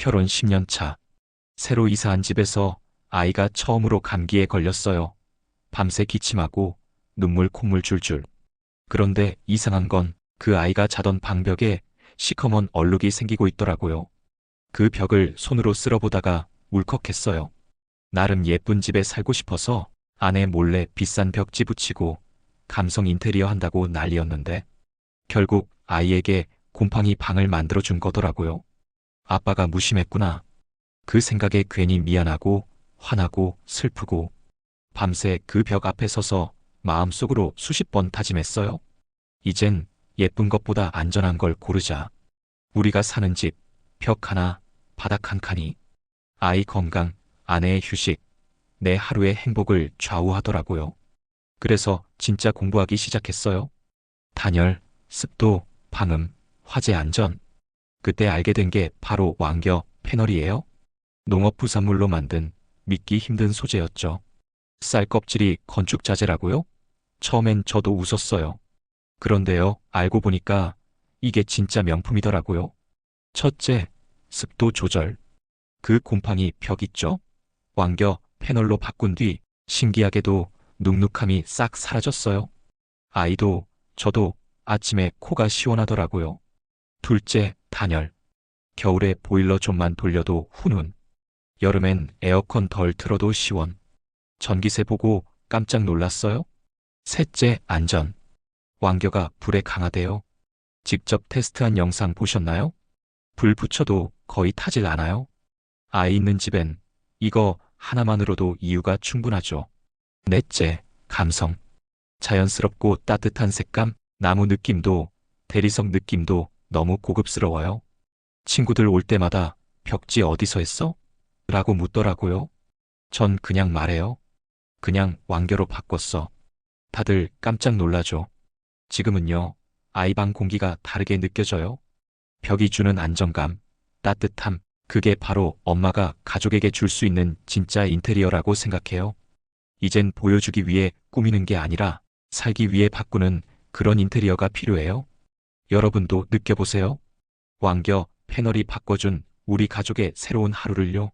결혼 10년 차. 새로 이사한 집에서 아이가 처음으로 감기에 걸렸어요. 밤새 기침하고 눈물 콧물 줄줄. 그런데 이상한 건 그 아이가 자던 방벽에 시커먼 얼룩이 생기고 있더라고요. 그 벽을 손으로 쓸어보다가 울컥했어요. 나름 예쁜 집에 살고 싶어서 아내 몰래 비싼 벽지 붙이고 감성 인테리어 한다고 난리였는데 결국 아이에게 곰팡이 방을 만들어 준 거더라고요. 아빠가 무심했구나. 그 생각에 괜히 미안하고 화나고 슬프고 밤새 그 벽 앞에 서서 마음속으로 수십 번 다짐했어요. 이젠 예쁜 것보다 안전한 걸 고르자. 우리가 사는 집, 벽 하나, 바닥 한 칸이 아이 건강, 아내의 휴식, 내 하루의 행복을 좌우하더라고요. 그래서 진짜 공부하기 시작했어요. 단열, 습도, 방음, 화재 안전. 그때 알게 된 게 바로 왕겨 패널이에요. 농업 부산물로 만든 믿기 힘든 소재였죠. 쌀 껍질이 건축 자재라고요? 처음엔 저도 웃었어요. 그런데요, 알고 보니까 이게 진짜 명품이더라고요. 첫째, 습도 조절. 그 곰팡이 벽 있죠? 왕겨 패널로 바꾼 뒤 신기하게도 눅눅함이 싹 사라졌어요. 아이도 저도 아침에 코가 시원하더라고요. 둘째, 단열. 겨울에 보일러 좀만 돌려도 훈훈. 여름엔 에어컨 덜 틀어도 시원. 전기세 보고 깜짝 놀랐어요. 셋째, 안전. 왕겨가 불에 강하대요. 직접 테스트한 영상 보셨나요? 불 붙여도 거의 타질 않아요. 아이 있는 집엔 이거 하나만으로도 이유가 충분하죠. 넷째, 감성. 자연스럽고 따뜻한 색감, 나무 느낌도, 대리석 느낌도 너무 고급스러워요. 친구들 올 때마다 벽지 어디서 했어? 라고 묻더라고요. 전 그냥 말해요. 그냥 왕겨로 바꿨어. 다들 깜짝 놀라죠. 지금은요, 아이방 공기가 다르게 느껴져요. 벽이 주는 안정감, 따뜻함, 그게 바로 엄마가 가족에게 줄 수 있는 진짜 인테리어라고 생각해요. 이젠 보여주기 위해 꾸미는 게 아니라 살기 위해 바꾸는 그런 인테리어가 필요해요. 여러분도 느껴보세요. 왕겨 패널이 바꿔준 우리 가족의 새로운 하루를요.